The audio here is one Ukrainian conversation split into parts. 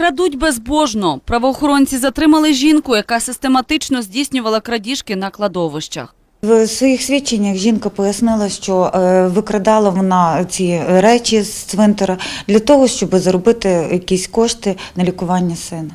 Крадуть безбожно. Правоохоронці затримали жінку, яка систематично здійснювала крадіжки на кладовищах. В своїх свідченнях жінка пояснила, що е, викрадала вона ці речі з цвинтара для того, щоб заробити якісь кошти на лікування сина.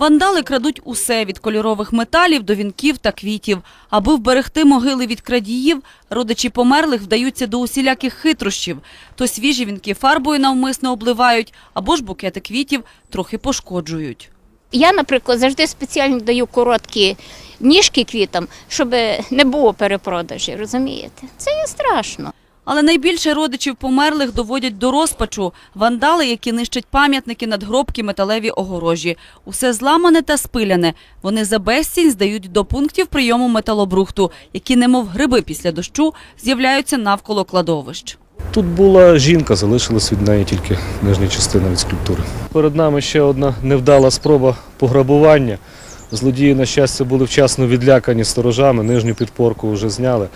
Вандали крадуть усе від кольорових металів до вінків та квітів. Аби вберегти могили від крадіїв, родичі померлих вдаються до усіляких хитрощів. То свіжі вінки фарбою навмисно обливають, або ж букети квітів трохи пошкоджують. Я, наприклад, завжди спеціально даю короткі ніжки квітам, щоб не було перепродажі, розумієте? Це є страшно. Але найбільше родичів померлих доводять до розпачу. Вандали, які нищать пам'ятники, надгробки, металеві огорожі. Усе зламане та спиляне. Вони за безцінь здають до пунктів прийому металобрухту, які, немов гриби після дощу, з'являються навколо кладовищ. Тут була жінка, залишилась від неї тільки нижня частина від скульптури. Перед нами ще одна невдала спроба пограбування. Злодії, на щастя, були вчасно відлякані сторожами, нижню підпорку вже зняли.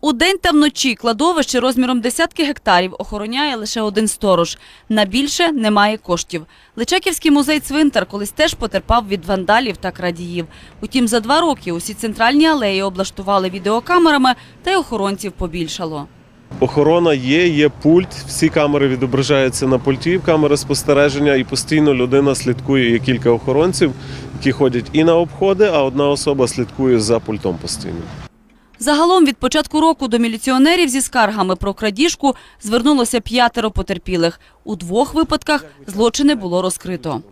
У день та вночі кладовище розміром десятки гектарів охороняє лише один сторож. На більше немає коштів. Личаківський музей-цвинтар колись теж потерпав від вандалів та крадіїв. Утім, за два роки усі центральні алеї облаштували відеокамерами, та й охоронців побільшало. Охорона є, є пульт, всі камери відображаються на пульті, камери спостереження, і постійно людина слідкує. Є кілька охоронців, які ходять і на обходи, а одна особа слідкує за пультом постійно. Загалом від початку року до міліціонерів зі скаргами про крадіжку звернулося п'ятеро потерпілих. У двох випадках злочини було розкрито.